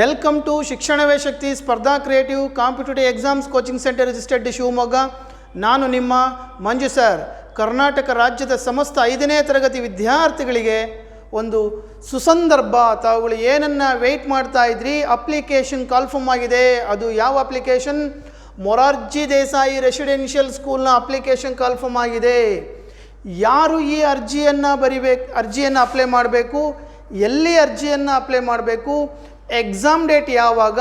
Welcome to ಶಿಕ್ಷಣವೇ ಶಕ್ತಿ ಸ್ಪರ್ಧಾ creative competitive exams coaching centre registered Shivamogga. ನಾನು ನಿಮ್ಮ ಮಂಜು ಸರ್. ಕರ್ನಾಟಕ ರಾಜ್ಯದ ಸಮಸ್ತ ಐದನೇ ತರಗತಿ ವಿದ್ಯಾರ್ಥಿಗಳಿಗೆ ಒಂದು ಸುಸಂದರ್ಭ. ತಾವುಗಳು ಏನನ್ನು ವೆಯ್ಟ್ ಮಾಡ್ತಾ ಇದ್ರಿ? ಅಪ್ಲಿಕೇಶನ್ ಕಾಲ್ಫಮ್ ಆಗಿದೆ. ಅದು ಯಾವ ಅಪ್ಲಿಕೇಶನ್ ಮೊರಾರ್ಜಿ ದೇಸಾಯಿ ರೆಸಿಡೆನ್ಷಿಯಲ್ ಸ್ಕೂಲ್ನ ಅಪ್ಲಿಕೇಶನ್ ಕಾಲ್ಫಮ್ ಆಗಿದೆ. ಯಾರು ಈ ಅರ್ಜಿಯನ್ನು ಬರಿಬೇಕು, ಅರ್ಜಿಯನ್ನು ಅಪ್ಲೈ ಮಾಡಬೇಕು? ಎಲ್ಲಿ ಅರ್ಜಿಯನ್ನು ಅಪ್ಲೈ ಮಾಡಬೇಕು? ಎಕ್ಸಾಮ್ ಡೇಟ್ ಯಾವಾಗ,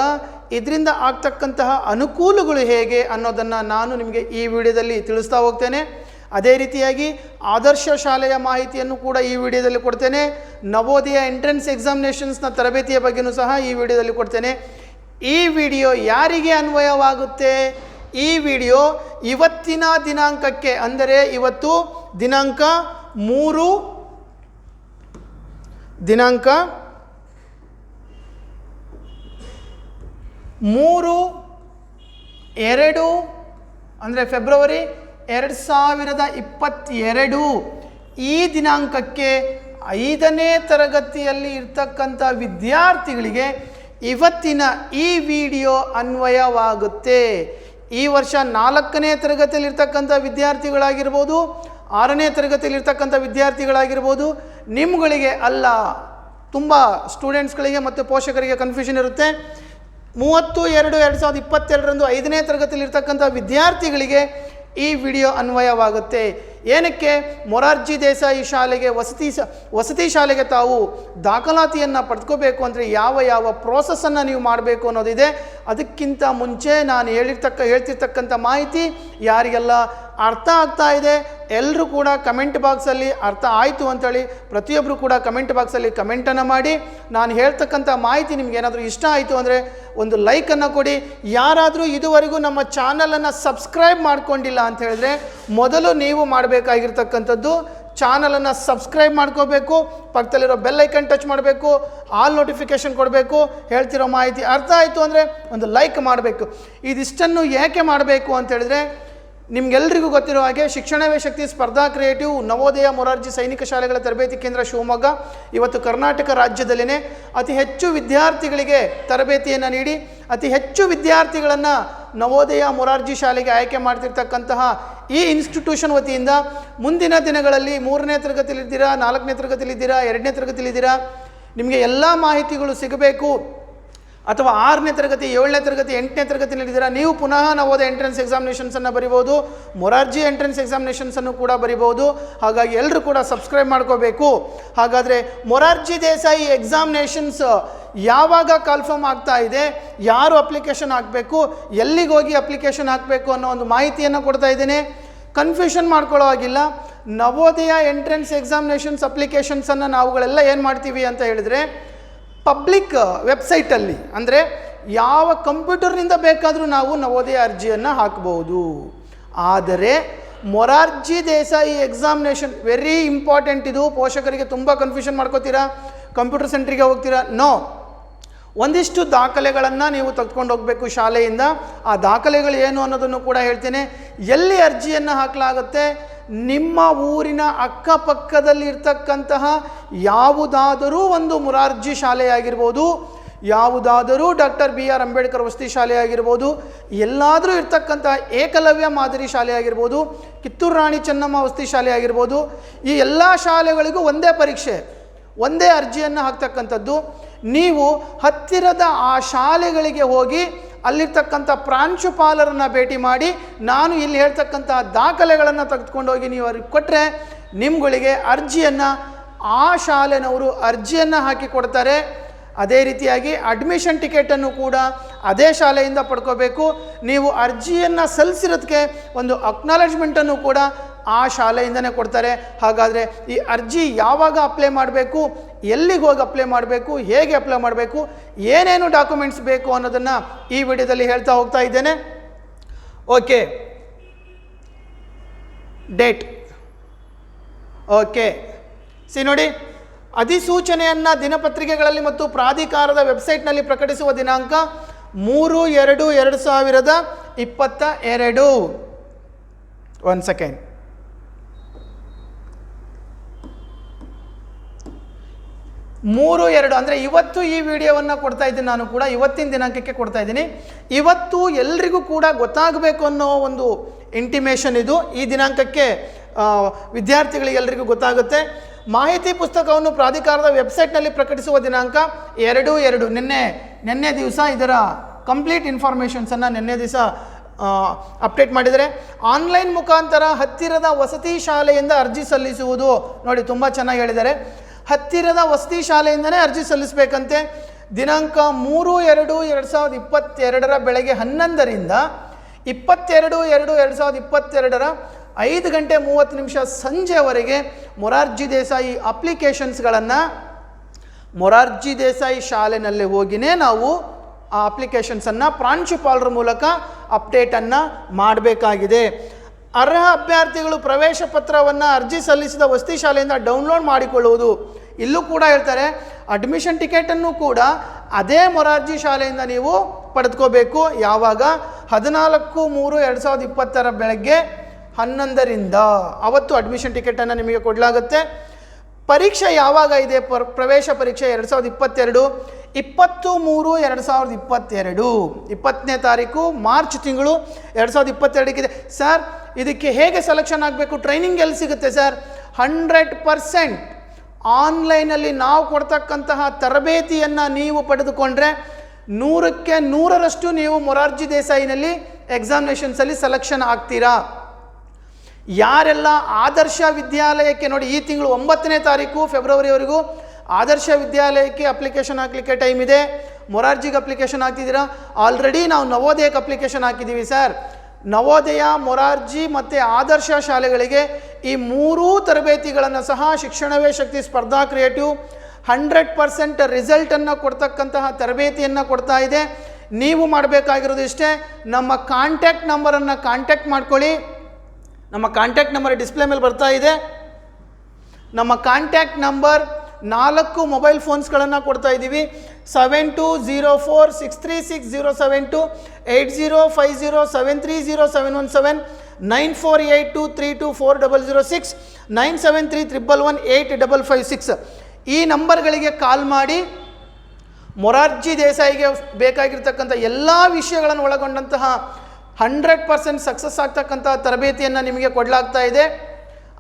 ಇದರಿಂದ ಆಗ್ತಕ್ಕಂತಹ ಅನುಕೂಲಗಳು ಹೇಗೆ ಅನ್ನೋದನ್ನು ನಾನು ನಿಮಗೆ ಈ ವಿಡಿಯೋದಲ್ಲಿ ತಿಳಿಸ್ತಾ ಹೋಗ್ತೇನೆ. ಅದೇ ರೀತಿಯಾಗಿ ಆದರ್ಶ ಶಾಲೆಯ ಮಾಹಿತಿಯನ್ನು ಕೂಡ ಈ ವಿಡಿಯೋದಲ್ಲಿ ಕೊಡ್ತೇನೆ. ನವೋದಯ ಎಂಟ್ರೆನ್ಸ್ ಎಕ್ಸಾಮಿನೇಷನ್ಸ್ನ ತರಬೇತಿಯ ಬಗ್ಗೆಯೂ ಸಹ ಈ ವಿಡಿಯೋದಲ್ಲಿ ಕೊಡ್ತೇನೆ. ಈ ವಿಡಿಯೋ ಯಾರಿಗೆ ಅನ್ವಯವಾಗುತ್ತೆ? ಈ ವಿಡಿಯೋ ಇವತ್ತಿನ ದಿನಾಂಕಕ್ಕೆ, ಅಂದರೆ ಇವತ್ತು ದಿನಾಂಕ ಮೂರು, ದಿನಾಂಕ ಮೂರು, ಎರಡು, ಅಂದರೆ ಫೆಬ್ರವರಿ ಎರಡು ಸಾವಿರದ ಇಪ್ಪತ್ತೆರಡು ಈ ದಿನಾಂಕಕ್ಕೆ ಐದನೇ ತರಗತಿಯಲ್ಲಿ ಇರ್ತಕ್ಕಂಥ ವಿದ್ಯಾರ್ಥಿಗಳಿಗೆ ಇವತ್ತಿನ ಈ ವಿಡಿಯೋ ಅನ್ವಯವಾಗುತ್ತೆ. ಈ ವರ್ಷ ನಾಲ್ಕನೇ ತರಗತಿಯಲ್ಲಿರ್ತಕ್ಕಂಥ ವಿದ್ಯಾರ್ಥಿಗಳಾಗಿರ್ಬೋದು, ಆರನೇ ತರಗತಿಯಲ್ಲಿರ್ತಕ್ಕಂಥ ವಿದ್ಯಾರ್ಥಿಗಳಾಗಿರ್ಬೋದು, ನಿಮ್ಗಳಿಗೆ ಅಲ್ಲ, ತುಂಬ ಸ್ಟೂಡೆಂಟ್ಸ್ಗಳಿಗೆ ಮತ್ತು ಪೋಷಕರಿಗೆ ಕನ್ಫ್ಯೂಷನ್ ಇರುತ್ತೆ. ಮೂವತ್ತು ಎರಡು ಎರಡು ಸಾವಿರದ ಇಪ್ಪತ್ತೆರಡರಂದು ಐದನೇ ತರಗತಿಯಲ್ಲಿರ್ತಕ್ಕಂಥ ವಿದ್ಯಾರ್ಥಿಗಳಿಗೆ ಈ ವಿಡಿಯೋ ಅನ್ವಯವಾಗುತ್ತೆ. ಏನಕ್ಕೆ? ಮೊರಾರ್ಜಿ ದೇಸಾಯಿ ಶಾಲೆಗೆ ವಸತಿ ವಸತಿ ಶಾಲೆಗೆ ತಾವು ದಾಖಲಾತಿಯನ್ನು ಪಡ್ಕೋಬೇಕು ಅಂದರೆ ಯಾವ ಯಾವ ಪ್ರೋಸೆಸ್ಸನ್ನು ನೀವು ಮಾಡಬೇಕು ಅನ್ನೋದಿದೆ. ಅದಕ್ಕಿಂತ ಮುಂಚೆ ನಾನು ಹೇಳಿರ್ತಕ್ಕ, ಹೇಳ್ತಿರ್ತಕ್ಕಂಥ ಮಾಹಿತಿ ಯಾರಿಗೆಲ್ಲ ಅರ್ಥ ಆಗ್ತಾ ಇದೆ. ಎಲ್ಲರೂ ಕೂಡ ಕಮೆಂಟ್ ಬಾಕ್ಸಲ್ಲಿ ಅರ್ಥ ಆಯಿತು ಅಂತೇಳಿ ಪ್ರತಿಯೊಬ್ಬರು ಕೂಡ ಕಮೆಂಟ್ ಬಾಕ್ಸಲ್ಲಿ ಕಮೆಂಟನ್ನು ಮಾಡಿ. ನಾನು ಹೇಳ್ತಕ್ಕಂಥ ಮಾಹಿತಿ ನಿಮ್ಗೆ ಏನಾದರೂ ಇಷ್ಟ ಆಯಿತು ಅಂದರೆ ಒಂದು ಲೈಕನ್ನು ಕೊಡಿ. ಯಾರಾದರೂ ಇದುವರೆಗೂ ನಮ್ಮ ಚಾನಲನ್ನು ಸಬ್ಸ್ಕ್ರೈಬ್ ಮಾಡ್ಕೊಂಡಿಲ್ಲ ಅಂತ ಹೇಳಿದ್ರೆ ಮೊದಲು ನೀವು ಮಾಡಬೇಕಾಗಿರ್ತಕ್ಕಂಥದ್ದು ಚಾನಲನ್ನು ಸಬ್ಸ್ಕ್ರೈಬ್ ಮಾಡ್ಕೋಬೇಕು. ಪಕ್ಕದಲ್ಲಿರೋ ಬೆಲ್ ಐಕನ್ ಟಚ್ ಮಾಡಬೇಕು. ಆಲ್ ನೋಟಿಫಿಕೇಷನ್ ಕೊಡಬೇಕು. ಹೇಳ್ತಿರೋ ಮಾಹಿತಿ ಅರ್ಥ ಆಯಿತು ಅಂದರೆ ಒಂದು ಲೈಕ್ ಮಾಡಬೇಕು. ಇದಿಷ್ಟನ್ನು ಏಕೆ ಮಾಡಬೇಕು ಅಂತ ಹೇಳಿದ್ರೆ ನಿಮ್ಗೆಲ್ರಿಗೂ ಗೊತ್ತಿರೋ ಹಾಗೆ ಶಿಕ್ಷಣವೇ ಶಕ್ತಿ ಸ್ಪರ್ಧಾ ಕ್ರಿಯೇಟಿವ್ ನವೋದಯ ಮೊರಾರ್ಜಿ ಸೈನಿಕ ಶಾಲೆಗಳ ತರಬೇತಿ ಕೇಂದ್ರ ಶಿವಮೊಗ್ಗ. ಇವತ್ತು ಕರ್ನಾಟಕ ರಾಜ್ಯದಲ್ಲಿನೇ ಅತಿ ಹೆಚ್ಚು ವಿದ್ಯಾರ್ಥಿಗಳಿಗೆ ತರಬೇತಿಯನ್ನು ನೀಡಿ, ಅತಿ ಹೆಚ್ಚು ವಿದ್ಯಾರ್ಥಿಗಳನ್ನು ನವೋದಯ ಮೊರಾರ್ಜಿ ಶಾಲೆಗೆ ಆಯ್ಕೆ ಮಾಡ್ತಿರ್ತಕ್ಕಂತಹ ಈ ಇನ್ಸ್ಟಿಟ್ಯೂಷನ್ ವತಿಯಿಂದ ಮುಂದಿನ ದಿನಗಳಲ್ಲಿ ಮೂರನೇ ತರಗತಿಲಿದ್ದೀರಾ ನಾಲ್ಕನೇ ತರಗತಿಲಿದ್ದೀರಾ ಎರಡನೇ ತರಗತಿಲಿದ್ದೀರಾ ನಿಮಗೆ ಎಲ್ಲ ಮಾಹಿತಿಗಳು ಸಿಗಬೇಕು. ಅಥವಾ ಆರನೇ ತರಗತಿ, ಏಳನೇ ತರಗತಿ, ಎಂಟನೇ ತರಗತಿಯಲ್ಲಿದ್ದೀರಾ ನೀವು ಪುನಃ ನವೋದಯ ಎಂಟ್ರೆನ್ಸ್ ಎಕ್ಸಾಮಿನೇಷನ್ಸನ್ನು ಬರಿಬೋದು ಮೊರಾರ್ಜಿ ಎಂಟ್ರೆನ್ಸ್ ಎಕ್ಸಾಮಿನೇಷನ್ಸನ್ನು ಕೂಡ ಬರಿಬೋದು, ಹಾಗಾಗಿ ಎಲ್ಲರೂ ಕೂಡ ಸಬ್ಸ್ಕ್ರೈಬ್ ಮಾಡ್ಕೋಬೇಕು. ಹಾಗಾದರೆ ಮೊರಾರ್ಜಿ ದೇಸಾಯಿ ಎಕ್ಸಾಮಿನೇಷನ್ಸ್ ಯಾವಾಗ ಕನ್ಫರ್ಮ್ ಆಗ್ತಾ ಇದೆ, ಯಾರು ಅಪ್ಲಿಕೇಶನ್ ಹಾಕಬೇಕು, ಎಲ್ಲಿಗೆ ಹೋಗಿ ಅಪ್ಲಿಕೇಶನ್ ಹಾಕಬೇಕು ಅನ್ನೋ ಒಂದು ಮಾಹಿತಿಯನ್ನು ಕೊಡ್ತಾ ಇದ್ದೇನೆ. ಕನ್ಫ್ಯೂಷನ್ ಮಾಡ್ಕೊಳ್ಳೋ ಹಾಗಿಲ್ಲ. ನವೋದಯ ಎಂಟ್ರೆನ್ಸ್ ಎಕ್ಸಾಮಿನೇಷನ್ಸ್ ಅಪ್ಲಿಕೇಶನ್ಸನ್ನು ನಾವುಗಳೆಲ್ಲ ಏನು ಮಾಡ್ತೀವಿ ಅಂತ ಹೇಳಿದರೆ ಪಬ್ಲಿಕ್ ವೆಬ್ಸೈಟಲ್ಲಿ ಅಂದರೆ ಯಾವ ಕಂಪ್ಯೂಟರ್ನಿಂದ ಬೇಕಾದರೂ ನಾವು ನವೋದಯ ಅರ್ಜಿಯನ್ನು ಹಾಕಬಹುದು ಆದರೆ Morarji Desai examination very important ಇದು. ಪೋಷಕರಿಗೆ ತುಂಬ ಕನ್ಫ್ಯೂಷನ್ ಮಾಡ್ಕೋತೀರಾ? ಕಂಪ್ಯೂಟರ್ ಸೆಂಟ್ರಿಗೆ ಹೋಗ್ತೀರಾ? ನೋ ಒಂದಿಷ್ಟು ದಾಖಲೆಗಳನ್ನು ನೀವು ತೆಗೆದುಕೊಂಡು ಹೋಗಬೇಕು ಶಾಲೆಯಿಂದ. ಆ ದಾಖಲೆಗಳು ಏನು ಅನ್ನೋದನ್ನು ಕೂಡ ಹೇಳ್ತೇನೆ. ಎಲ್ಲಿ ಅರ್ಜಿಯನ್ನು ಹಾಕಲಾಗುತ್ತೆ? ನಿಮ್ಮ ಊರಿನ ಅಕ್ಕಪಕ್ಕದಲ್ಲಿ ಇರ್ತಕ್ಕಂತಹ ಯಾವುದಾದರೂ ಒಂದು ಮುರಾರ್ಜಿ ಶಾಲೆಯಾಗಿರ್ಬೋದು, ಯಾವುದಾದರೂ ಡಾಕ್ಟರ್ ಬಿ ಆರ್ ಅಂಬೇಡ್ಕರ್ ವಸತಿ ಶಾಲೆ ಆಗಿರ್ಬೋದು ಎಲ್ಲಾದರೂ ಇರ್ತಕ್ಕಂತಹ ಏಕಲವ್ಯ ಮಾದರಿ ಶಾಲೆ ಆಗಿರ್ಬೋದು ಕಿತ್ತೂರು ರಾಣಿ ಚೆನ್ನಮ್ಮ ವಸತಿ ಶಾಲೆ ಆಗಿರ್ಬೋದು ಈ ಎಲ್ಲ ಶಾಲೆಗಳಿಗೂ ಒಂದೇ ಪರೀಕ್ಷೆ, ಒಂದೇ ಅರ್ಜಿಯನ್ನು ಹಾಕ್ತಕ್ಕಂಥದ್ದು. ನೀವು ಹತ್ತಿರದ ಆ ಶಾಲೆಗಳಿಗೆ ಹೋಗಿ ಅಲ್ಲಿರ್ತಕ್ಕಂಥ ಪ್ರಾಂಶುಪಾಲರನ್ನು ಭೇಟಿ ಮಾಡಿ ನಾನು ಇಲ್ಲಿ ಹೇಳ್ತಕ್ಕಂಥ ದಾಖಲೆಗಳನ್ನು ತೆಗೆದುಕೊಂಡೋಗಿ ನೀವು ಅವ್ರಿಗೆ ಕೊಟ್ಟರೆ ನಿಮ್ಗಳಿಗೆ ಅರ್ಜಿಯನ್ನು ಆ ಶಾಲೆನವರು ಅರ್ಜಿಯನ್ನು ಹಾಕಿ ಕೊಡ್ತಾರೆ. ಅದೇ ರೀತಿಯಾಗಿ ಅಡ್ಮಿಷನ್ ಟಿಕೆಟನ್ನು ಕೂಡ ಅದೇ ಶಾಲೆಯಿಂದ ಪಡ್ಕೋಬೇಕು. ನೀವು ಅರ್ಜಿಯನ್ನು ಸಲ್ಲಿಸಿರೋದಕ್ಕೆ ಒಂದು ಅಕ್ನಾಲೆಜ್ಮೆಂಟನ್ನು ಕೂಡ ಆ ಶಾಲೆಯಿಂದನೇ ಕೊಡ್ತಾರೆ. ಹಾಗಾದರೆ ಈ ಅರ್ಜಿ ಯಾವಾಗ ಅಪ್ಲೈ ಮಾಡಬೇಕು, ಎಲ್ಲಿಗೆ ಹೋಗಿ ಅಪ್ಲೈ ಮಾಡಬೇಕು, ಹೇಗೆ ಅಪ್ಲೈ ಮಾಡಬೇಕು, ಏನೇನು ಡಾಕ್ಯುಮೆಂಟ್ಸ್ ಬೇಕು ಅನ್ನೋದನ್ನು ಈ ವಿಡಿಯೋದಲ್ಲಿ ಹೇಳ್ತಾ ಹೋಗ್ತಾ ಇದ್ದೇನೆ. ಓಕೆ ಡೇಟ್ ಓಕೆ ಸಿ ನೋಡಿ, ಅಧಿಸೂಚನೆಯನ್ನು ದಿನಪತ್ರಿಕೆಗಳಲ್ಲಿ ಮತ್ತು ಪ್ರಾಧಿಕಾರದ ವೆಬ್ಸೈಟ್ನಲ್ಲಿ ಪ್ರಕಟಿಸುವ ದಿನಾಂಕ ಮೂರು ಎರಡು ಎರಡು ಸಾವಿರದ ಇಪ್ಪತ್ತ ಎರಡು. ಒನ್ ಸೆಕೆಂಡ್ ಮೂರು, ಎರಡು, ಅಂದರೆ ಇವತ್ತು ಈ ವಿಡಿಯೋವನ್ನು ಕೊಡ್ತಾ ಇದ್ದೀನಿ ನಾನು ಕೂಡ, ಇವತ್ತಿನ ದಿನಾಂಕಕ್ಕೆ ಕೊಡ್ತಾ ಇದ್ದೀನಿ. ಇವತ್ತು ಎಲ್ರಿಗೂ ಕೂಡ ಗೊತ್ತಾಗಬೇಕು ಅನ್ನೋ ಒಂದು ಇಂಟಿಮೇಷನ್ ಇದು. ಈ ದಿನಾಂಕಕ್ಕೆ ವಿದ್ಯಾರ್ಥಿಗಳಿಗೆ ಎಲ್ರಿಗೂ ಗೊತ್ತಾಗುತ್ತೆ. ಮಾಹಿತಿ ಪುಸ್ತಕವನ್ನು ಪ್ರಾಧಿಕಾರದ ವೆಬ್ಸೈಟ್ನಲ್ಲಿ ಪ್ರಕಟಿಸುವ ದಿನಾಂಕ ಎರಡು ಎರಡು. ನಿನ್ನೆ ನಿನ್ನೆ ದಿವಸ ಇದರ ಕಂಪ್ಲೀಟ್ ಇನ್ಫಾರ್ಮೇಷನ್ಸನ್ನು ನಿನ್ನೆ ದಿವಸ ಅಪ್ಡೇಟ್ ಮಾಡಿದರೆ ಆನ್ಲೈನ್ ಮುಖಾಂತರ ಹತ್ತಿರದ ವಸತಿ ಶಾಲೆಯಿಂದ ಅರ್ಜಿ ಸಲ್ಲಿಸುವುದು ನೋಡಿ, ತುಂಬ ಚೆನ್ನಾಗಿ ಹೇಳಿದ್ದಾರೆ. ಹತ್ತಿರದ ವಸತಿ ಶಾಲೆಯಿಂದನೇ ಅರ್ಜಿ ಸಲ್ಲಿಸಬೇಕಂತೆ. ದಿನಾಂಕ ಮೂರು ಎರಡು ಎರಡು ಸಾವಿರದ ಇಪ್ಪತ್ತೆರಡರ ಬೆಳಗ್ಗೆ ಹನ್ನೊಂದರಿಂದ ಇಪ್ಪತ್ತೆರಡು ಎರಡು ಎರಡು ಸಾವಿರದ ಇಪ್ಪತ್ತೆರಡರ ಐದು ಗಂಟೆ ಮೂವತ್ತು ನಿಮಿಷ ಸಂಜೆವರೆಗೆ ಮೊರಾರ್ಜಿ ದೇಸಾಯಿ ಅಪ್ಲಿಕೇಶನ್ಸ್ಗಳನ್ನು ಮೊರಾರ್ಜಿ ದೇಸಾಯಿ ಶಾಲೆನಲ್ಲಿ ಹೋಗಿನೇ ನಾವು ಆ ಅಪ್ಲಿಕೇಶನ್ಸನ್ನು ಪ್ರಾಂಶುಪಾಲರ ಮೂಲಕ ಅಪ್ಡೇಟನ್ನು ಮಾಡಬೇಕಾಗಿದೆ. ಅರ್ಹ ಅಭ್ಯರ್ಥಿಗಳು ಪ್ರವೇಶ ಪತ್ರವನ್ನು ಅರ್ಜಿ ಸಲ್ಲಿಸಿದ ವಸತಿ ಶಾಲೆಯಿಂದ ಡೌನ್ಲೋಡ್ ಮಾಡಿಕೊಳ್ಳುವುದು. ಇಲ್ಲೂ ಕೂಡ ಹೇಳ್ತಾರೆ ಅಡ್ಮಿಷನ್ ಟಿಕೆಟನ್ನು ಕೂಡ ಅದೇ ಮೊರಾರ್ಜಿ ಶಾಲೆಯಿಂದ ನೀವು ಪಡೆದುಕೋಬೇಕು. ಯಾವಾಗ? ಹದಿನಾಲ್ಕು ಮೂರು ಎರಡು ಸಾವಿರದ ಇಪ್ಪತ್ತರ ಬೆಳಗ್ಗೆ ಹನ್ನೊಂದರಿಂದ. ಅವತ್ತು ಅಡ್ಮಿಷನ್ ಟಿಕೆಟನ್ನು ನಿಮಗೆ ಕೊಡಲಾಗುತ್ತೆ. ಪರೀಕ್ಷೆ ಯಾವಾಗ ಇದೆ? ಪರ್, ಪ್ರವೇಶ ಪರೀಕ್ಷೆ ಎರಡು ಸಾವಿರದ ಇಪ್ಪತ್ತೆರಡು, ಇಪ್ಪತ್ತು ಮೂರು ಎರಡು ಸಾವಿರದ ಇಪ್ಪತ್ತೆರಡು. ಇಪ್ಪತ್ತನೇ ತಾರೀಕು ಮಾರ್ಚ್ ತಿಂಗಳು ಎರಡು ಸಾವಿರದ ಇಪ್ಪತ್ತೆರಡಕ್ಕಿದೆ. ಸರ್ ಇದಕ್ಕೆ ಹೇಗೆ ಸೆಲೆಕ್ಷನ್ ಆಗಬೇಕು? ಟ್ರೈನಿಂಗ್ ಎಲ್ಲಿ ಸಿಗುತ್ತೆ ಸರ್? ಹಂಡ್ರೆಡ್ ಪರ್ಸೆಂಟ್ ಆನ್ಲೈನಲ್ಲಿ ನಾವು ಕೊಡ್ತಕ್ಕಂತಹ ತರಬೇತಿಯನ್ನು ನೀವು ಪಡೆದುಕೊಂಡ್ರೆ ನೂರಕ್ಕೆ ನೂರರಷ್ಟು ನೀವು ಮೊರಾರ್ಜಿ ದೇಸಾಯಿನಲ್ಲಿ ಎಕ್ಸಾಮಿನೇಷನ್ಸಲ್ಲಿ ಸೆಲೆಕ್ಷನ್ ಆಗ್ತೀರಾ? ಯಾರೆಲ್ಲ ಆದರ್ಶ ವಿದ್ಯಾಲಯಕ್ಕೆ ನೋಡಿ, ಈ ತಿಂಗಳು ಒಂಬತ್ತನೇ ತಾರೀಕು ಫೆಬ್ರವರಿವರೆಗೂ ಆದರ್ಶ ವಿದ್ಯಾಲಯಕ್ಕೆ ಅಪ್ಲಿಕೇಶನ್ ಹಾಕಲಿಕ್ಕೆ ಟೈಮ್ ಇದೆ. ಮೊರಾರ್ಜಿಗೆ ಅಪ್ಲಿಕೇಶನ್ ಹಾಕ್ತಿದ್ದೀರಾ? ಆಲ್ರೆಡಿ ನಾವು ನವೋದಯಕ್ಕೆ ಅಪ್ಲಿಕೇಶನ್ ಹಾಕಿದ್ದೀವಿ ಸರ್. ನವೋದಯ, ಮೊರಾರ್ಜಿ ಮತ್ತು ಆದರ್ಶ ಶಾಲೆಗಳಿಗೆ ಈ ಮೂರೂ ತರಬೇತಿಗಳನ್ನು ಸಹ ಶಿಕ್ಷಣವೇ ಶಕ್ತಿ ಸ್ಪರ್ಧಾ ಕ್ರಿಯೇಟಿವ್ ಹಂಡ್ರೆಡ್ ಪರ್ಸೆಂಟ್ ರಿಸಲ್ಟನ್ನು ಕೊಡ್ತಕ್ಕಂತಹ ತರಬೇತಿಯನ್ನು ಕೊಡ್ತಾ ಇದೆ. ನೀವು ಮಾಡಬೇಕಾಗಿರೋದು ಇಷ್ಟೇ, ನಮ್ಮ ಕಾಂಟ್ಯಾಕ್ಟ್ ನಂಬರನ್ನು ಕಾಂಟ್ಯಾಕ್ಟ್ ಮಾಡ್ಕೊಳ್ಳಿ. ನಮ್ಮ ಕಾಂಟ್ಯಾಕ್ಟ್ ನಂಬರ್ ಡಿಸ್ಪ್ಲೇ ಮೇಲೆ ಬರ್ತಾ ಇದೆ. ನಮ್ಮ ಕಾಂಟ್ಯಾಕ್ಟ್ ನಂಬರ್ ನಾಲ್ಕು ಮೊಬೈಲ್ ಫೋನ್ಸ್ಗಳನ್ನು ಕೊಡ್ತಾ ಇದ್ದೀವಿ. Seven two zero four six three six zero seven two eight zero five zero seven three zero seven one seven nine four eight two three two four double zero six nine seven three triple one eight double five six ಈ ನಂಬರ್ಗಳಿಗೆ ಕಾಲ್ ಮಾಡಿ ಮೊರಾರ್ಜಿ ದೇಸಾಯಿಗೆ ಬೇಕಾಗಿರ್ತಕ್ಕಂಥ ಎಲ್ಲ ವಿಷಯಗಳನ್ನು ಒಳಗೊಂಡಂತಹ hundred percent success ಆಗ್ತಕ್ಕಂಥ ತರಬೇತಿಯನ್ನು ನಿಮಗೆ ಕೊಡಲಾಗ್ತಾ ಇದೆ.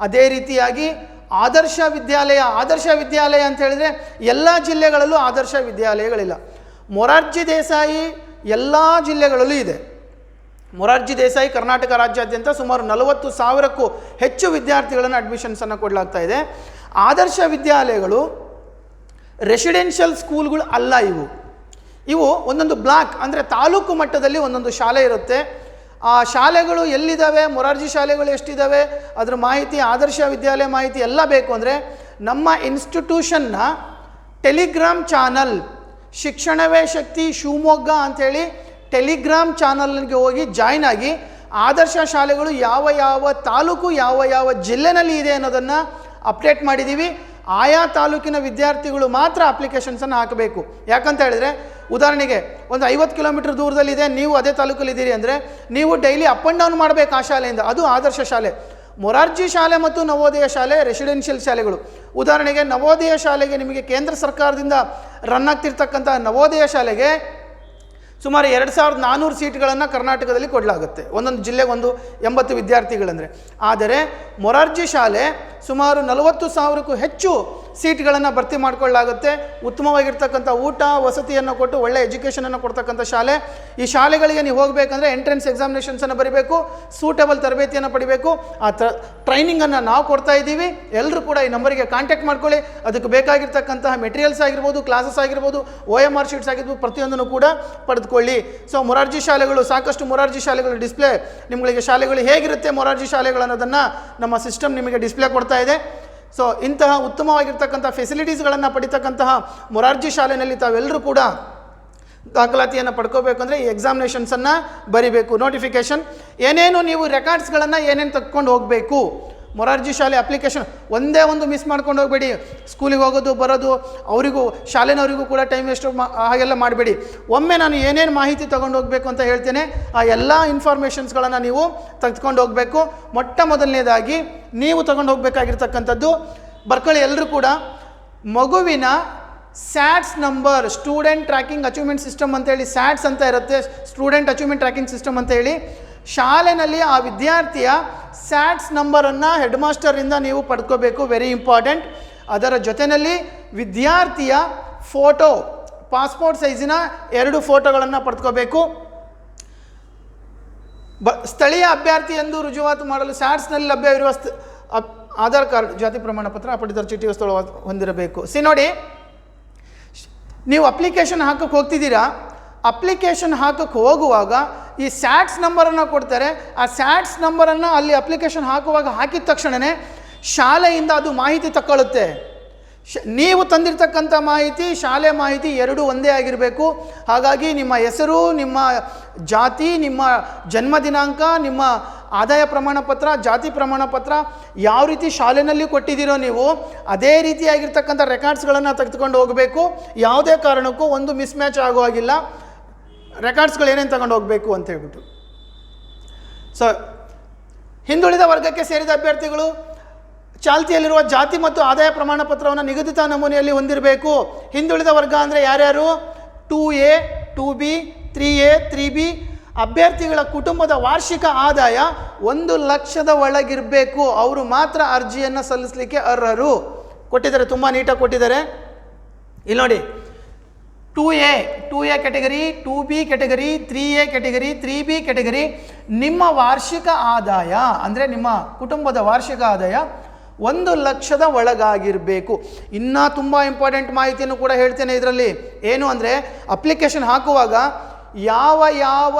ಅದೇ ರೀತಿಯಾಗಿ ಆದರ್ಶ ವಿದ್ಯಾಲಯ ಆದರ್ಶ ವಿದ್ಯಾಲಯ ಅಂತ ಹೇಳಿದರೆ ಎಲ್ಲ ಜಿಲ್ಲೆಗಳಲ್ಲೂ ಆದರ್ಶ ವಿದ್ಯಾಲಯಗಳಿಲ್ಲ. ಮೊರಾರ್ಜಿ ದೇಸಾಯಿ ಎಲ್ಲ ಜಿಲ್ಲೆಗಳಲ್ಲೂ ಇದೆ. ಮೊರಾರ್ಜಿ ದೇಸಾಯಿ ಕರ್ನಾಟಕ ರಾಜ್ಯಾದ್ಯಂತ ಸುಮಾರು ನಲವತ್ತು ಸಾವಿರಕ್ಕೂ ಹೆಚ್ಚು ವಿದ್ಯಾರ್ಥಿಗಳನ್ನು ಅಡ್ಮಿಷನ್ಸನ್ನು ಕೊಡಲಾಗ್ತಾ ಇದೆ. ಆದರ್ಶ ವಿದ್ಯಾಲಯಗಳು ರೆಸಿಡೆನ್ಷಿಯಲ್ ಸ್ಕೂಲ್ಗಳು ಅಲ್ಲ ಇವು. ಇವು ಒಂದೊಂದು ಬ್ಲಾಕ್ ಅಂದರೆ ತಾಲೂಕು ಮಟ್ಟದಲ್ಲಿ ಒಂದೊಂದು ಶಾಲೆ ಇರುತ್ತೆ. ಆ ಶಾಲೆಗಳು ಎಲ್ಲಿದ್ದಾವೆ, ಮೊರಾರ್ಜಿ ಶಾಲೆಗಳು ಎಷ್ಟಿದ್ದಾವೆ, ಅದರ ಮಾಹಿತಿ, ಆದರ್ಶ ವಿದ್ಯಾಲಯ ಮಾಹಿತಿ ಎಲ್ಲ ಬೇಕು ಅಂದರೆ ನಮ್ಮ ಇನ್ಸ್ಟಿಟ್ಯೂಷನ್ನ ಟೆಲಿಗ್ರಾಮ್ ಚಾನಲ್ ಶಿಕ್ಷಣವೇ ಶಕ್ತಿ, ಶಿವಮೊಗ್ಗ ಅಂಥೇಳಿ ಟೆಲಿಗ್ರಾಮ್ ಚಾನಲ್ಗೆ ಹೋಗಿ ಜಾಯ್ನ್ ಆಗಿ ಆದರ್ಶ ಶಾಲೆಗಳು ಯಾವ ಯಾವ ತಾಲೂಕು, ಯಾವ ಯಾವ ಜಿಲ್ಲೆನಲ್ಲಿ ಇದೆ ಅನ್ನೋದನ್ನು ಅಪ್ಡೇಟ್ ಮಾಡಿದ್ದೀವಿ ಆಯಾ ತಾಲೂಕಿನ ವಿದ್ಯಾರ್ಥಿಗಳು ಮಾತ್ರ ಅಪ್ಲಿಕೇಶನ್ಸನ್ನು ಹಾಕಬೇಕು. ಯಾಕಂತ ಹೇಳಿದ್ರೆ ಉದಾಹರಣೆಗೆ, ಒಂದು ಐವತ್ತು ಕಿಲೋಮೀಟರ್ ದೂರದಲ್ಲಿದೆ, ನೀವು ಅದೇ ತಾಲೂಕಲ್ಲಿದ್ದೀರಿ ಅಂದರೆ, ನೀವು ಡೈಲಿ ಅಪ್ ಆ್ಯಂಡ್ ಡೌನ್ ಮಾಡಬೇಕು ಆ ಶಾಲೆಯಿಂದ. ಅದು ಆದರ್ಶ ಶಾಲೆ. ಮೊರಾರ್ಜಿ ಶಾಲೆ ಮತ್ತು ನವೋದಯ ಶಾಲೆ ರೆಸಿಡೆನ್ಷಿಯಲ್ ಶಾಲೆಗಳು. ಉದಾಹರಣೆಗೆ, ನವೋದಯ ಶಾಲೆಗೆ ನಿಮಗೆ ಕೇಂದ್ರ ಸರ್ಕಾರದಿಂದ ರನ್ ಆಗ್ತಿರ್ತಕ್ಕಂಥ ನವೋದಯ ಶಾಲೆಗೆ ಸುಮಾರು ಎರಡು ಸಾವಿರದ ನಾನ್ನೂರು ಸೀಟ್ಗಳನ್ನು ಕರ್ನಾಟಕದಲ್ಲಿ ಕೊಡಲಾಗುತ್ತೆ. ಒಂದೊಂದು ಜಿಲ್ಲೆಗೆ ಒಂದು ಎಂಬತ್ತು ವಿದ್ಯಾರ್ಥಿಗಳಂದರೆ. ಆದರೆ, ಮೊರಾರ್ಜಿ ಶಾಲೆ ಸುಮಾರು ನಲವತ್ತು ಸಾವಿರಕ್ಕೂ ಹೆಚ್ಚು ಸೀಟ್ಗಳನ್ನು ಭರ್ತಿ ಮಾಡಿಕೊಳ್ಳಲಾಗುತ್ತೆ. ಉತ್ತಮವಾಗಿರ್ತಕ್ಕಂಥ ಊಟ, ವಸತಿಯನ್ನು ಕೊಟ್ಟು ಒಳ್ಳೆ ಎಜುಕೇಷನನ್ನು ಕೊಡ್ತಕ್ಕಂಥ ಶಾಲೆ. ಈ ಶಾಲೆಗಳಿಗೆ ನೀವು ಹೋಗಬೇಕಂದ್ರೆ ಎಂಟ್ರೆನ್ಸ್ ಎಕ್ಸಾಮಿನೇಷನ್ಸನ್ನು ಬರೀಬೇಕು ಸೂಟಬಲ್ ತರಬೇತಿಯನ್ನು ಪಡಿಬೇಕು. ಆ ತ ಟ್ರೈನಿಂಗನ್ನು ನಾವು ಕೊಡ್ತಾ ಇದ್ದೀವಿ. ಎಲ್ಲರೂ ಕೂಡ ಈ ನಂಬರಿಗೆ ಕಾಂಟ್ಯಾಕ್ಟ್ ಮಾಡ್ಕೊಳ್ಳಿ. ಅದಕ್ಕೆ ಬೇಕಾಗಿರ್ತಕ್ಕಂತಹ ಮೆಟೀರಿಯಲ್ಸ್ ಆಗಿರ್ಬೋದು ಕ್ಲಾಸಸ್ ಆಗಿರ್ಬೋದು ಓ ಎಂ ಆರ್ ಶೀಟ್ಸ್ ಆಗಿರ್ಬೋದು, ಪ್ರತಿಯೊಂದನ್ನು ಕೂಡ ಪಡೆದುಕೊಳ್ಳಿ. ಸೊ ಮೊರಾರ್ಜಿ ಶಾಲೆಗಳು, ಸಾಕಷ್ಟು ಮೊರಾರ್ಜಿ ಶಾಲೆಗಳು ಡಿಸ್ಪ್ಲೇ ನಿಮಗೆ ಶಾಲೆಗಳು ಹೇಗಿರುತ್ತೆ ಮೊರಾರ್ಜಿ ಶಾಲೆಗಳು ಅನ್ನೋದನ್ನು ನಮ್ಮ ಸಿಸ್ಟಮ್ ನಿಮಗೆ ಡಿಸ್ಪ್ಲೇ ಕೊಡ್ತಾ ಇದೆ. ಸೊ ಇಂತಹ ಉತ್ತಮವಾಗಿರ್ತಕ್ಕಂಥ ಫೆಸಿಲಿಟೀಸ್ಗಳನ್ನು ಪಡಿತಕ್ಕಂತಹ ಮೊರಾರ್ಜಿ ಶಾಲೆಯಲ್ಲಿ ತಾವೆಲ್ಲರೂ ಕೂಡ ದಾಖಲಾತಿಯನ್ನು ಪಡ್ಕೋಬೇಕಂದ್ರೆ ಈ ಎಕ್ಸಾಮಿನೇಷನ್ಸನ್ನು ಬರಿಬೇಕು. ನೋಟಿಫಿಕೇಷನ್ ಏನೇನು ನೀವು ರೆಕಾರ್ಡ್ಸ್ಗಳನ್ನು ಏನೇನು ತಕ್ಕೊಂಡು ಹೋಗಬೇಕು? ಮೊರಾರ್ಜಿ ಶಾಲೆ ಅಪ್ಲಿಕೇಶನ್ ಒಂದೇ ಒಂದು ಮಿಸ್ ಮಾಡ್ಕೊಂಡು ಹೋಗಬೇಡಿ. ಸ್ಕೂಲಿಗೆ ಹೋಗೋದು, ಬರೋದು, ಅವರಿಗೂ, ಶಾಲೆನವರಿಗೂ ಕೂಡ ಟೈಮ್ ವೇಸ್ಟ್ ಹಾಗೆಲ್ಲ ಮಾಡಬೇಡಿ. ಒಮ್ಮೆ ನಾನು ಏನೇನು ಮಾಹಿತಿ ತೊಗೊಂಡು ಹೋಗಬೇಕು ಅಂತ ಹೇಳ್ತೇನೆ, ಆ ಎಲ್ಲ ಇನ್ಫಾರ್ಮೇಷನ್ಸ್ಗಳನ್ನು ನೀವು ತೆಗೆದುಕೊಂಡು ಹೋಗಬೇಕು. ಮೊಟ್ಟ ಮೊದಲನೇದಾಗಿ ನೀವು ತೊಗೊಂಡು ಹೋಗಬೇಕಾಗಿರ್ತಕ್ಕಂಥದ್ದು, ಬರ್ಕೊಳ್ಳಿ ಎಲ್ಲರೂ ಕೂಡ, ಮಗುವಿನ SATS number student tracking achievement system ಅಂತೇಳಿ ಸ್ಯಾಟ್ಸ್ ಅಂತ ಇರುತ್ತೆ ಸ್ಟೂಡೆಂಟ್ ಅಚೀವ್ಮೆಂಟ್ ಟ್ರ್ಯಾಕಿಂಗ್ ಸಿಸ್ಟಮ್ ಅಂತ ಹೇಳಿ ಶಾಲೆನಲ್ಲಿ ಆ ವಿದ್ಯಾರ್ಥಿಯ ಸ್ಯಾಟ್ಸ್ ನಂಬರನ್ನು ಹೆಡ್ ಮಾಸ್ಟರಿಂದ ನೀವು ಪಡ್ಕೋಬೇಕು. ವೆರಿ ಇಂಪಾರ್ಟೆಂಟ್ ಅದರ ಜೊತೆಯಲ್ಲಿ ವಿದ್ಯಾರ್ಥಿಯ ಫೋಟೋ ಪಾಸ್ಪೋರ್ಟ್ ಸೈಜಿನ ಎರಡು ಫೋಟೋಗಳನ್ನು ಪಡ್ಕೋಬೇಕು. ಬ, ಸ್ಥಳೀಯ ಅಭ್ಯರ್ಥಿ ಎಂದು ರುಜುವಾತು ಮಾಡಲು ಸ್ಯಾಟ್ಸ್ನಲ್ಲಿ ಲಭ್ಯವಿರುವ ಸ್ಥ- ಆಧಾರ್ ಕಾರ್ಡ್ ಜಾತಿ ಪ್ರಮಾಣ ಪತ್ರ ಪಡಿತರ ಚೀಟಿ ಸ್ಥಳ ಹೊಂದಿರಬೇಕು. ಸಿ ನೋಡಿ, ನೀವು ಅಪ್ಲಿಕೇಶನ್ ಹಾಕಕ್ಕೆ ಹೋಗ್ತಿದ್ದೀರಾ? ಅಪ್ಲಿಕೇಶನ್ ಹಾಕೋಕ್ಕೆ ಹೋಗುವಾಗ ಈ ಸ್ಯಾಟ್ಸ್ ನಂಬರನ್ನು ಕೊಡ್ತಾರೆ. ಆ ಸ್ಯಾಟ್ಸ್ ನಂಬರನ್ನು ಅಲ್ಲಿ ಅಪ್ಲಿಕೇಶನ್ ಹಾಕುವಾಗ ಹಾಕಿದ ತಕ್ಷಣವೇ ಶಾಲೆಯಿಂದ ಅದು ಮಾಹಿತಿ ತಕ್ಕೊಳ್ಳುತ್ತೆ ಶ, ನೀವು ತಂದಿರತಕ್ಕಂಥ ಮಾಹಿತಿ, ಶಾಲೆ ಮಾಹಿತಿ ಎರಡೂ ಒಂದೇ ಆಗಿರಬೇಕು. ಹಾಗಾಗಿ ನಿಮ್ಮ ಹೆಸರು, ನಿಮ್ಮ ಜಾತಿ, ನಿಮ್ಮ ಜನ್ಮ ದಿನಾಂಕ, ನಿಮ್ಮ ಆದಾಯ ಪ್ರಮಾಣ ಪತ್ರ, ಜಾತಿ ಪ್ರಮಾಣ ಪತ್ರ ಯಾವ ರೀತಿ ಶಾಲೆಯಲ್ಲಿ ಕೊಟ್ಟಿದ್ದೀರೋ ನೀವು ಅದೇ ರೀತಿಯಾಗಿರ್ತಕ್ಕಂಥ ರೆಕಾರ್ಡ್ಸ್ಗಳನ್ನು ತೆಗೆದುಕೊಂಡು ಹೋಗಬೇಕು. ಯಾವುದೇ ಕಾರಣಕ್ಕೂ ಒಂದು ಮಿಸ್ಮ್ಯಾಚ್ ಆಗೋ ಹಾಗಿಲ್ಲ ರೆಕಾರ್ಡ್ಸ್ಗಳು ಏನೇನು ತಗೊಂಡು ಹೋಗಬೇಕು ಅಂತ ಹೇಳ್ಬಿಟ್ಟು. ಸೊ ಹಿಂದುಳಿದ ವರ್ಗಕ್ಕೆ ಸೇರಿದ ಅಭ್ಯರ್ಥಿಗಳು ಚಾಲ್ತಿಯಲ್ಲಿರುವ ಜಾತಿ ಮತ್ತು ಆದಾಯ ಪ್ರಮಾಣ ಪತ್ರವನ್ನು ನಿಗದಿತ ನಮೂನೆಯಲ್ಲಿ ಹೊಂದಿರಬೇಕು. ಹಿಂದುಳಿದ ವರ್ಗ ಅಂದರೆ ಯಾರ್ಯಾರು? Two A, two B, three A, three B. ಅಭ್ಯರ್ಥಿಗಳ ಕುಟುಂಬದ ವಾರ್ಷಿಕ ಆದಾಯ ಒಂದು ಲಕ್ಷದ ಒಳಗಿರಬೇಕು. ಅವರು ಮಾತ್ರ ಅರ್ಜಿಯನ್ನು ಸಲ್ಲಿಸಲಿಕ್ಕೆ ಅರ್ಹರು. ಕೊಟ್ಟಿದ್ದಾರೆ, ತುಂಬ ನೀಟಾಗಿ ಕೊಟ್ಟಿದ್ದಾರೆ. ಇಲ್ಲಿ ನೋಡಿ. Two A two A category two B category three A category three B category ನಿಮ್ಮ ವಾರ್ಷಿಕ ಆದಾಯ, ಅಂದರೆ ನಿಮ್ಮ ಕುಟುಂಬದ ವಾರ್ಷಿಕ ಆದಾಯ ಒಂದು ಲಕ್ಷದ ಒಳಗಾಗಿರಬೇಕು. ಇನ್ನೂ ತುಂಬ ಇಂಪಾರ್ಟೆಂಟ್ ಮಾಹಿತಿಯನ್ನು ಕೂಡ ಹೇಳ್ತೇನೆ ಇದರಲ್ಲಿ. ಏನು ಅಂದರೆ ಅಪ್ಲಿಕೇಶನ್ ಹಾಕುವಾಗ ಯಾವ ಯಾವ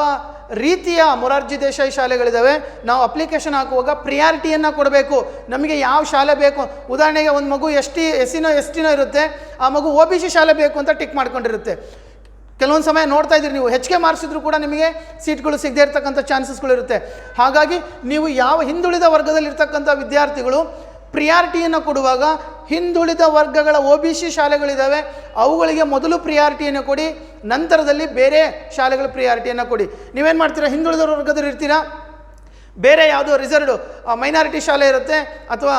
ರೀತಿಯ ಮೊರಾರ್ಜಿ ದೇಸಾಯಿ ಶಾಲೆಗಳಿದ್ದಾವೆ ನಾವು ಅಪ್ಲಿಕೇಶನ್ ಹಾಕುವಾಗ ಪ್ರಿಯಾರಿಟಿಯನ್ನು ಕೊಡಬೇಕು. ನಮಗೆ ಯಾವ ಶಾಲೆ ಬೇಕು? ಉದಾಹರಣೆಗೆ ಒಂದು ಮಗು ಎಸ್ ಟಿ ಎಸ್ ಸಿನೋ ಎಸ್ ಟಿನೋ ಇರುತ್ತೆ. ಆ ಮಗು ಒ ಬಿ ಸಿ ಶಾಲೆ ಬೇಕು ಅಂತ ಟಿಕ್ ಮಾಡ್ಕೊಂಡಿರುತ್ತೆ. ಕೆಲವೊಂದು ಸಮಯ ನೋಡ್ತಾ ಇದ್ದೀರಿ ನೀವು. ಹೆಚ್ಚಿಗೆ ಮಾರ್ಕ್ಸಿದ್ರು ಕೂಡ ನಿಮಗೆ ಸೀಟ್ಗಳು ಸಿಗದೇ ಇರತಕ್ಕಂಥ ಚಾನ್ಸಸ್ಗಳು ಇರುತ್ತೆ. ಹಾಗಾಗಿ ನೀವು ಯಾವ ಹಿಂದುಳಿದ ವರ್ಗದಲ್ಲಿರ್ತಕ್ಕಂಥ ವಿದ್ಯಾರ್ಥಿಗಳು ಪ್ರಿಯಾರಿಟಿಯನ್ನು ಕೊಡುವಾಗ ಹಿಂದುಳಿದ ವರ್ಗಗಳ ಒ ಬಿ ಸಿ ಶಾಲೆಗಳಿದ್ದಾವೆ ಅವುಗಳಿಗೆ ಮೊದಲು ಪ್ರಿಯಾರಿಟಿಯನ್ನು ಕೊಡಿ, ನಂತರದಲ್ಲಿ ಬೇರೆ ಶಾಲೆಗಳ ಪ್ರಿಯಾರಿಟಿಯನ್ನು ಕೊಡಿ. ನೀವೇನು ಮಾಡ್ತೀರಾ? ಹಿಂದುಳಿದ ವರ್ಗದಲ್ಲಿ ಇರ್ತೀರಾ? ಬೇರೆ ಯಾವುದೋ ರಿಸರ್ವ್ಡ್ ಮೈನಾರಿಟಿ ಶಾಲೆ ಇರುತ್ತೆ, ಅಥವಾ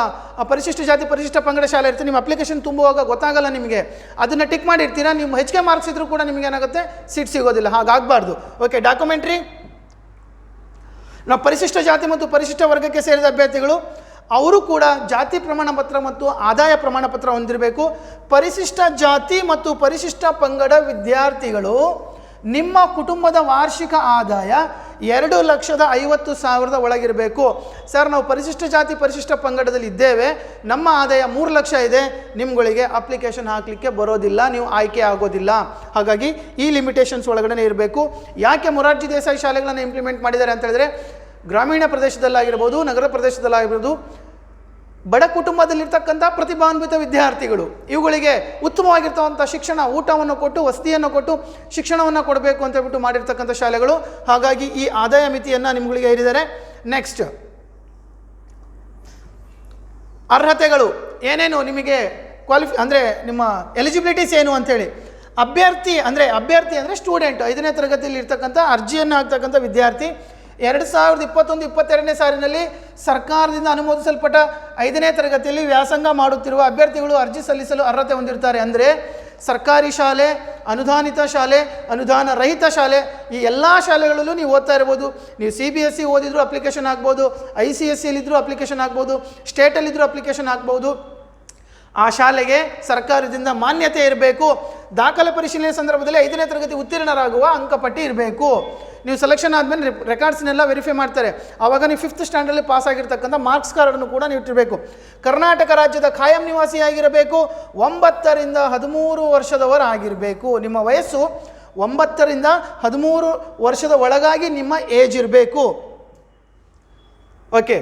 ಪರಿಶಿಷ್ಟ ಜಾತಿ, ಪರಿಶಿಷ್ಟ ಪಂಗಡ ಶಾಲೆ ಇರುತ್ತೆ, ನಿಮ್ಮ ಅಪ್ಲಿಕೇಶನ್ ತುಂಬುವಾಗ ಗೊತ್ತಾಗಲ್ಲ ನಿಮಗೆ. ಅದನ್ನು ಟಿಕ್ ಮಾಡಿರ್ತೀರಾ? ನೀವು ಹೆಚ್ಚಿಗೆ ಮಾರ್ಕ್ಸ್ ಇದ್ರೂ ಕೂಡ ನಿಮಗೆ ಏನಾಗುತ್ತೆ? ಸೀಟ್ ಸಿಗೋದಿಲ್ಲ. ಹಾಗಾಗಬಾರ್ದು. ಓಕೆ ಡಾಕ್ಯುಮೆಂಟ್ರಿ ನಾವು ಪರಿಶಿಷ್ಟ ಜಾತಿ ಮತ್ತು ಪರಿಶಿಷ್ಟ ವರ್ಗಕ್ಕೆ ಸೇರಿದ ಅಭ್ಯರ್ಥಿಗಳು ಅವರು ಕೂಡ ಜಾತಿ ಪ್ರಮಾಣ ಪತ್ರ ಮತ್ತು ಆದಾಯ ಪ್ರಮಾಣ ಪತ್ರ ಹೊಂದಿರಬೇಕು. ಪರಿಶಿಷ್ಟ ಜಾತಿ ಮತ್ತು ಪರಿಶಿಷ್ಟ ಪಂಗಡ ವಿದ್ಯಾರ್ಥಿಗಳು ನಿಮ್ಮ ಕುಟುಂಬದ ವಾರ್ಷಿಕ ಆದಾಯ ಎರಡು ಲಕ್ಷದ ಐವತ್ತು ಸಾವಿರದ ಒಳಗಿರಬೇಕು. ಸರ್, ನಾವು ಪರಿಶಿಷ್ಟ ಜಾತಿ, ಪರಿಶಿಷ್ಟ ಪಂಗಡದಲ್ಲಿ ಇದ್ದೇವೆ. ನಮ್ಮ ಆದಾಯ ಮೂರು ಲಕ್ಷ ಇದೆ. ನಿಮ್ಗಳಿಗೆ ಅಪ್ಲಿಕೇಶನ್ ಹಾಕಲಿಕ್ಕೆ ಬರೋದಿಲ್ಲ, ನೀವು ಆಯ್ಕೆ ಆಗೋದಿಲ್ಲ. ಹಾಗಾಗಿ ಈ ಲಿಮಿಟೇಷನ್ಸ್ ಒಳಗಡೆ ಇರಬೇಕು. ಯಾಕೆ ಮೊರಾರ್ಜಿ ದೇಸಾಯಿ ಶಾಲೆಗಳನ್ನು ಇಂಪ್ಲಿಮೆಂಟ್ ಮಾಡಿದ್ದಾರೆ ಅಂತ ಹೇಳಿದ್ರೆ ಗ್ರಾಮೀಣ ಪ್ರದೇಶದಲ್ಲಾಗಿರ್ಬೋದು, ನಗರ ಪ್ರದೇಶದಲ್ಲಾಗಿರ್ಬೋದು, ಬಡ ಕುಟುಂಬದಲ್ಲಿರ್ತಕ್ಕಂಥ ಪ್ರತಿಭಾನ್ವಿತ ವಿದ್ಯಾರ್ಥಿಗಳು, ಇವುಗಳಿಗೆ ಉತ್ತಮವಾಗಿರ್ತಕ್ಕಂಥ ಶಿಕ್ಷಣ, ಊಟವನ್ನು ಕೊಟ್ಟು, ವಸತಿಯನ್ನು ಕೊಟ್ಟು, ಶಿಕ್ಷಣವನ್ನು ಕೊಡಬೇಕು ಅಂತ ಹೇಳ್ಬಿಟ್ಟು ಮಾಡಿರ್ತಕ್ಕಂಥ ಶಾಲೆಗಳು. ಹಾಗಾಗಿ ಈ ಆದಾಯ ಮಿತಿಯನ್ನು ನಿಮ್ಗಳಿಗೆ ಹೇಳಿದ್ದಾರೆ. ನೆಕ್ಸ್ಟ್ ಅರ್ಹತೆಗಳು. ಏನೇನು ನಿಮಗೆ ಕ್ವಾಲಿಫಿ ಅಂದರೆ ನಿಮ್ಮ ಎಲಿಜಿಬಿಲಿಟೀಸ್ ಏನು ಅಂಥೇಳಿ? ಅಭ್ಯರ್ಥಿ, ಅಂದರೆ ಅಭ್ಯರ್ಥಿ ಅಂದರೆ ಸ್ಟೂಡೆಂಟ್ ಐದನೇ ತರಗತಿಯಲ್ಲಿ ಇರ್ತಕ್ಕಂಥ ಅರ್ಜಿಯನ್ನು ಹಾಕ್ತಕ್ಕಂಥ ವಿದ್ಯಾರ್ಥಿ ಎರಡು ಸಾವಿರದ ಇಪ್ಪತ್ತೊಂದು, ಇಪ್ಪತ್ತೆರಡನೇ ಸಾಲಿನಲ್ಲಿ ಸರ್ಕಾರದಿಂದ ಅನುಮೋದಿಸಲ್ಪಟ್ಟ ಐದನೇ ತರಗತಿಯಲ್ಲಿ ವ್ಯಾಸಂಗ ಮಾಡುತ್ತಿರುವ ಅಭ್ಯರ್ಥಿಗಳು ಅರ್ಜಿ ಸಲ್ಲಿಸಲು ಅರ್ಹತೆ ಹೊಂದಿರ್ತಾರೆ ಅಂದರೆ ಸರ್ಕಾರಿ ಶಾಲೆ, ಅನುದಾನಿತ ಶಾಲೆ, ಅನುದಾನ ರಹಿತ ಶಾಲೆ, ಈ ಎಲ್ಲ ಶಾಲೆಗಳಲ್ಲೂ ನೀವು ಓದ್ತಾ ಇರ್ಬೋದು. ನೀವು ಸಿ ಬಿ ಎಸ್ ಸಿ ಓದಿದ್ರು ಅಪ್ಲಿಕೇಶನ್ ಆಗ್ಬೋದು ಐ ಸಿ ಎಸ್ ಸಿಲಿದ್ದರೂ ಅಪ್ಲಿಕೇಶನ್ ಆಗ್ಬೋದು ಸ್ಟೇಟಲ್ಲಿದ್ದರೂ ಅಪ್ಲಿಕೇಶನ್ ಆಗ್ಬೋದು. ಆ ಶಾಲೆಗೆ ಸರ್ಕಾರದಿಂದ ಮಾನ್ಯತೆ ಇರಬೇಕು. ದಾಖಲೆ ಪರಿಶೀಲನೆ ಸಂದರ್ಭದಲ್ಲಿ ಐದನೇ ತರಗತಿ ಉತ್ತೀರ್ಣರಾಗುವ ಅಂಕಪಟ್ಟಿ ಇರಬೇಕು. ನೀವು ಸೆಲೆಕ್ಷನ್ ಆದಮೇಲೆ ರೆಕಾರ್ಡ್ಸ್ನೆಲ್ಲ ವೆರಿಫೈ ಮಾಡ್ತಾರೆ. ಆವಾಗ ನೀವು ಫಿಫ್ತ್ ಸ್ಟ್ಯಾಂಡರ್ಡಲ್ಲಿ ಪಾಸ್ ಆಗಿರ್ತಕ್ಕಂಥ ಮಾರ್ಕ್ಸ್ ಕಾರ್ಡನ್ನು ಕೂಡ ನೀವು ಇಟ್ಟಿರಬೇಕು. ಕರ್ನಾಟಕ ರಾಜ್ಯದ ಖಾಯಂ ನಿವಾಸಿಯಾಗಿರಬೇಕು ಒಂಬತ್ತರಿಂದ ಹದಿಮೂರು ವರ್ಷದವರಾಗಿರಬೇಕು ನಿಮ್ಮ ವಯಸ್ಸು ಒಂಬತ್ತರಿಂದ ಹದಿಮೂರು ವರ್ಷದ ಒಳಗಾಗಿ ನಿಮ್ಮ ಏಜ್ ಇರಬೇಕು. ಓಕೆ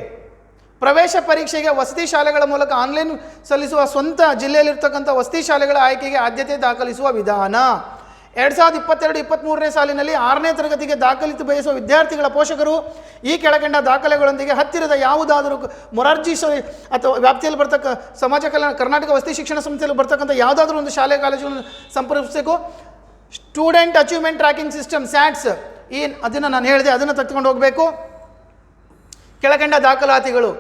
ಪ್ರವೇಶ ಪರೀಕ್ಷೆಗೆ ವಸತಿ ಶಾಲೆಗಳ ಮೂಲಕ ಆನ್ಲೈನ್ ಸಲ್ಲಿಸುವ ಸ್ವಂತ ಜಿಲ್ಲೆಯಲ್ಲಿರ್ತಕ್ಕಂಥ ವಸತಿ ಶಾಲೆಗಳ ಆಯ್ಕೆಗೆ ಆದ್ಯತೆ ದಾಖಲಿಸುವ ವಿಧಾನ. ಎರಡು ಸಾವಿರದ ಇಪ್ಪತ್ತೆರಡು ಇಪ್ಪತ್ತ್ಮೂರನೇ ಸಾಲಿನಲ್ಲಿ ಆರನೇ ತರಗತಿಗೆ ದಾಖಲಿತು ಬಯಸುವ ವಿದ್ಯಾರ್ಥಿಗಳ ಪೋಷಕರು ಈ ಕೆಳಕಂಡ ದಾಖಲೆಗಳೊಂದಿಗೆ ಹತ್ತಿರದ ಯಾವುದಾದರೂ ಮೊರಾರ್ಜಿ ಅಥವಾ ವ್ಯಾಪ್ತಿಯಲ್ಲಿ ಬರ್ತಕ್ಕ ಸಮಾಜ ಕಲ್ಯಾಣ, ಕರ್ನಾಟಕ ವಸತಿ ಶಿಕ್ಷಣ ಸಂಸ್ಥೆಯಲ್ಲಿ ಬರ್ತಕ್ಕಂಥ ಯಾವುದಾದ್ರೂ ಒಂದು ಶಾಲೆ, ಕಾಲೇಜುಗಳನ್ನು ಸಂಪರ್ಕಿಸಬೇಕು. Student achievement tracking system SATS. ಈ ಅದನ್ನು ನಾನು ಹೇಳಿದೆ, ಅದನ್ನು ತೆಗೆದುಕೊಂಡು ಹೋಗಬೇಕು. ಕೆಳಕಂಡ ದಾಖಲಾತಿಗಳು.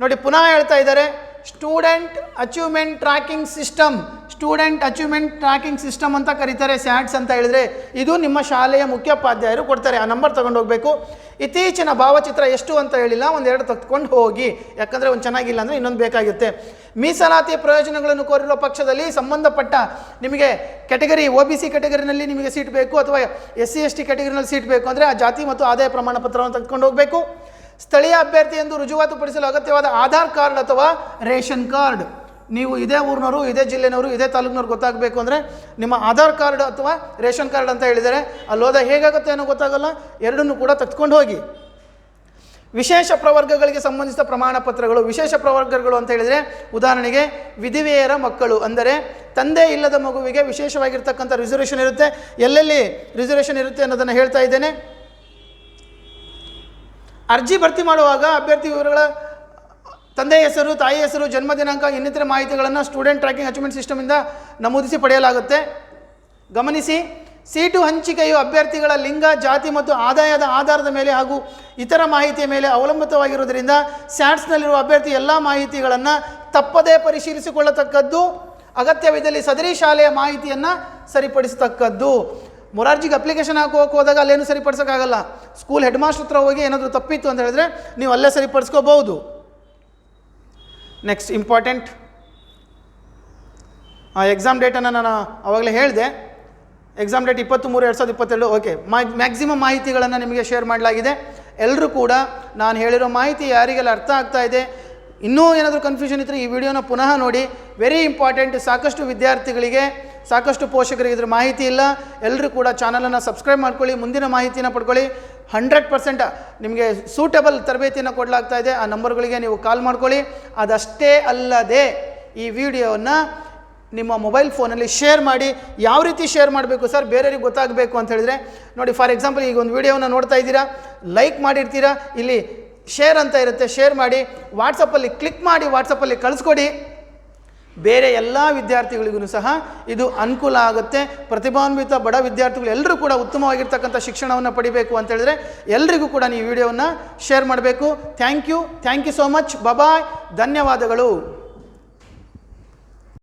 ನೋಡಿ, ಪುನಃ ಹೇಳ್ತಾ ಇದ್ದಾರೆ. Student achievement tracking system, student achievement tracking system ಅಂತ ಕರೀತಾರೆ ಸ್ಯಾಟ್ಸ್ ಅಂತ ಹೇಳಿದ್ರೆ ಇದು ನಿಮ್ಮ ಶಾಲೆಯ ಮುಖ್ಯೋಪಾಧ್ಯಾಯರು ಕೊಡ್ತಾರೆ. ಆ ನಂಬರ್ ತಗೊಂಡು ಹೋಗಬೇಕು. ಇತ್ತೀಚಿನ ಭಾವಚಿತ್ರ ಎಷ್ಟು ಅಂತ ಹೇಳಿಲ್ಲ, ಒಂದೆರಡು ತಕ್ಕೊಂಡು ಹೋಗಿ. ಯಾಕಂದರೆ ಒಂದು ಚೆನ್ನಾಗಿಲ್ಲ ಅಂದರೆ ಇನ್ನೊಂದು ಬೇಕಾಗುತ್ತೆ ಮೀಸಲಾತಿ ಪ್ರಯೋಜನಗಳನ್ನು ಕೋರಿರುವ ಪಕ್ಷದಲ್ಲಿ ಸಂಬಂಧಪಟ್ಟ ನಿಮಗೆ ಕೆಟಗರಿ ಒ ಬಿ ಸಿ ಕೆಟಗರಿನಲ್ಲಿ ನಿಮಗೆ ಸೀಟ್ ಬೇಕು ಅಥವಾ ಎಸ್ ಸಿ ಎಸ್ ಟಿ ಕೆಟಗರಿನಲ್ಲಿ ಸೀಟ್ ಬೇಕು ಅಂದರೆ ಆ ಜಾತಿ ಮತ್ತು ಆದಾಯ ಪ್ರಮಾಣ ಪತ್ರವನ್ನು ತೆಗೆದುಕೊಂಡು ಹೋಗಬೇಕು. ಸ್ಥಳೀಯ ಅಭ್ಯರ್ಥಿ ಎಂದು ರುಜುವಾತುಪಡಿಸಲು ಅಗತ್ಯವಾದ ಆಧಾರ್ ಕಾರ್ಡ್ ಅಥವಾ ರೇಷನ್ ಕಾರ್ಡ್. ನೀವು ಇದೇ ಊರಿನವರು, ಇದೇ ಜಿಲ್ಲೆನವರು, ಇದೇ ತಾಲೂಕಿನವ್ರು ಗೊತ್ತಾಗಬೇಕು ಅಂದರೆ ನಿಮ್ಮ ಆಧಾರ್ ಕಾರ್ಡ್ ಅಥವಾ ರೇಷನ್ ಕಾರ್ಡ್ ಅಂತ ಹೇಳಿದರೆ ಅಲ್ಲಿ ಹೋದ ಹೇಗಾಗುತ್ತೆ ಅನ್ನೋ ಗೊತ್ತಾಗಲ್ಲ, ಎರಡನ್ನೂ ಕೂಡ ತೆಗೆದುಕೊಂಡು ಹೋಗಿ. ವಿಶೇಷ ಪ್ರವರ್ಗಗಳಿಗೆ ಸಂಬಂಧಿಸಿದ ಪ್ರಮಾಣ ಪತ್ರಗಳು, ವಿಶೇಷ ಪ್ರವರ್ಗಗಳು ಅಂತ ಹೇಳಿದರೆ ಉದಾಹರಣೆಗೆ ವಿಧಿವೆಯರ ಮಕ್ಕಳು ಅಂದರೆ ತಂದೆ ಇಲ್ಲದ ಮಗುವಿಗೆ ವಿಶೇಷವಾಗಿರ್ತಕ್ಕಂಥ ರಿಸರ್ವೇಷನ್ ಇರುತ್ತೆ. ಎಲ್ಲೆಲ್ಲಿ ರಿಸರ್ವೇಷನ್ ಇರುತ್ತೆ ಅನ್ನೋದನ್ನು ಹೇಳ್ತಾ ಇದ್ದೇನೆ. ಅರ್ಜಿ ಭರ್ತಿ ಮಾಡುವಾಗ ಅಭ್ಯರ್ಥಿ ವಿವರಗಳ ತಂದೆ ಹೆಸರು, ತಾಯಿ ಹೆಸರು, ಜನ್ಮ ದಿನಾಂಕ, ಇನ್ನಿತರ ಮಾಹಿತಿಗಳನ್ನು ಸ್ಟೂಡೆಂಟ್ ಟ್ರ್ಯಾಕಿಂಗ್ ಅಚೀವ್ಮೆಂಟ್ ಸಿಸ್ಟಮಿಂದ ನಮೂದಿಸಿ ಪಡೆಯಲಾಗುತ್ತೆ. ಗಮನಿಸಿ, ಸೀಟು ಹಂಚಿಕೆಯು ಅಭ್ಯರ್ಥಿಗಳ ಲಿಂಗ, ಜಾತಿ ಮತ್ತು ಆದಾಯದ ಆಧಾರದ ಮೇಲೆ ಹಾಗೂ ಇತರ ಮಾಹಿತಿಯ ಮೇಲೆ ಅವಲಂಬಿತವಾಗಿರುವುದರಿಂದ ಸ್ಯಾಟ್ಸ್ನಲ್ಲಿರುವ ಅಭ್ಯರ್ಥಿ ಎಲ್ಲ ಮಾಹಿತಿಗಳನ್ನು ತಪ್ಪದೇ ಪರಿಶೀಲಿಸಿಕೊಳ್ಳತಕ್ಕದ್ದು, ಅಗತ್ಯವಿದ್ದಲ್ಲಿ ಸದರಿ ಶಾಲೆಯ ಮಾಹಿತಿಯನ್ನು ಸರಿಪಡಿಸತಕ್ಕದ್ದು. ಮೊರಾರ್ಜಿಗೆ ಅಪ್ಲಿಕೇಶನ್ ಹಾಕೋಕೆ ಹೋದಾಗ ಅಲ್ಲೇನು ಸರಿಪಡಿಸೋಕ್ಕಾಗಲ್ಲ? ಸ್ಕೂಲ್ ಹೆಡ್ ಮಾಸ್ಟರ್ ಹತ್ರ ಹೋಗಿ ಏನಾದರೂ ತಪ್ಪಿತ್ತು ಅಂತ ಹೇಳಿದ್ರೆ ನೀವು ಅಲ್ಲೇ ಸರಿಪಡಿಸ್ಕೋಬಹುದು. ನೆಕ್ಸ್ಟ್ ಇಂಪಾರ್ಟೆಂಟ್ ಆ ಎಕ್ಸಾಮ್ ಡೇಟನ್ನು ನಾನು ಆವಾಗಲೇ ಹೇಳಿದೆ. ಎಕ್ಸಾಮ್ ಡೇಟ್ ಇಪ್ಪತ್ತು ಮೂರು ಎರಡು ಸಾವಿರದ ಇಪ್ಪತ್ತೆರಡು ಓಕೆ ಮ್ಯಾಕ್ಸಿಮಮ್ ಮಾಹಿತಿಗಳನ್ನು ನಿಮಗೆ ಶೇರ್ ಮಾಡಲಾಗಿದೆ. ಎಲ್ಲರೂ ಕೂಡ ನಾನು ಹೇಳಿರೋ ಮಾಹಿತಿ ಯಾರಿಗೆಲ್ಲ ಅರ್ಥ ಆಗ್ತಾ ಇದೆ ಇನ್ನೂ ಏನಾದರೂ ಕನ್ಫ್ಯೂಷನ್ ಇದ್ದರೆ ಈ ವಿಡಿಯೋನ ಪುನಃ ನೋಡಿ. ವೆರಿ ಇಂಪಾರ್ಟೆಂಟ್ ಸಾಕಷ್ಟು ವಿದ್ಯಾರ್ಥಿಗಳಿಗೆ, ಸಾಕಷ್ಟು ಪೋಷಕರಿಗೆ ಇದ್ರ ಮಾಹಿತಿ ಇಲ್ಲ. ಎಲ್ಲರೂ ಕೂಡ ಚಾನಲನ್ನು ಸಬ್ಸ್ಕ್ರೈಬ್ ಮಾಡ್ಕೊಳ್ಳಿ, ಮುಂದಿನ ಮಾಹಿತಿನ ಪಡ್ಕೊಳ್ಳಿ. ಹಂಡ್ರೆಡ್ ಪರ್ಸೆಂಟ್ ನಿಮಗೆ ಸೂಟಬಲ್ ತರಬೇತಿಯನ್ನು ಕೊಡಲಾಗ್ತಾ ಇದೆ. ಆ ನಂಬರ್ಗಳಿಗೆ ನೀವು ಕಾಲ್ ಮಾಡ್ಕೊಳ್ಳಿ. ಅದಷ್ಟೇ ಅಲ್ಲದೆ ಈ ವಿಡಿಯೋವನ್ನು ನಿಮ್ಮ ಮೊಬೈಲ್ ಫೋನಲ್ಲಿ ಶೇರ್ ಮಾಡಿ. ಯಾವ ರೀತಿ ಶೇರ್ ಮಾಡಬೇಕು ಸರ್ ಬೇರೆಯವ್ರಿಗೆ ಗೊತ್ತಾಗಬೇಕು ಅಂತ ಹೇಳಿದರೆ, ನೋಡಿ ಫಾರ್ ಎಕ್ಸಾಂಪಲ್ ಈಗ ಒಂದು ವಿಡಿಯೋವನ್ನು ನೋಡ್ತಾ ಇದ್ದೀರಾ? ಲೈಕ್ ಮಾಡಿರ್ತೀರಾ? ಇಲ್ಲಿ ಶೇರ್ ಅಂತ ಇರುತ್ತೆ ಶೇರ್ ಮಾಡಿ ವಾಟ್ಸಪ್ಪಲ್ಲಿ ಕ್ಲಿಕ್ ಮಾಡಿ ವಾಟ್ಸಪ್ಪಲ್ಲಿ ಕಳಿಸ್ಕೊಡಿ. ಬೇರೆ ಎಲ್ಲ ವಿದ್ಯಾರ್ಥಿಗಳಿಗೂ ಸಹ ಇದು ಅನುಕೂಲ ಆಗುತ್ತೆ. ಪ್ರತಿಭಾನ್ವಿತ ಬಡ ವಿದ್ಯಾರ್ಥಿಗಳು ಎಲ್ಲರೂ ಕೂಡ ಉತ್ತಮವಾಗಿರ್ತಕ್ಕಂಥ ಶಿಕ್ಷಣವನ್ನು ಪಡಿಬೇಕು ಅಂತ ಹೇಳಿದ್ರೆ ಎಲ್ರಿಗೂ ಕೂಡ ನೀವು ವಿಡಿಯೋವನ್ನು ಶೇರ್ ಮಾಡಬೇಕು. Thank you thank you so much bye bye ಧನ್ಯವಾದಗಳು.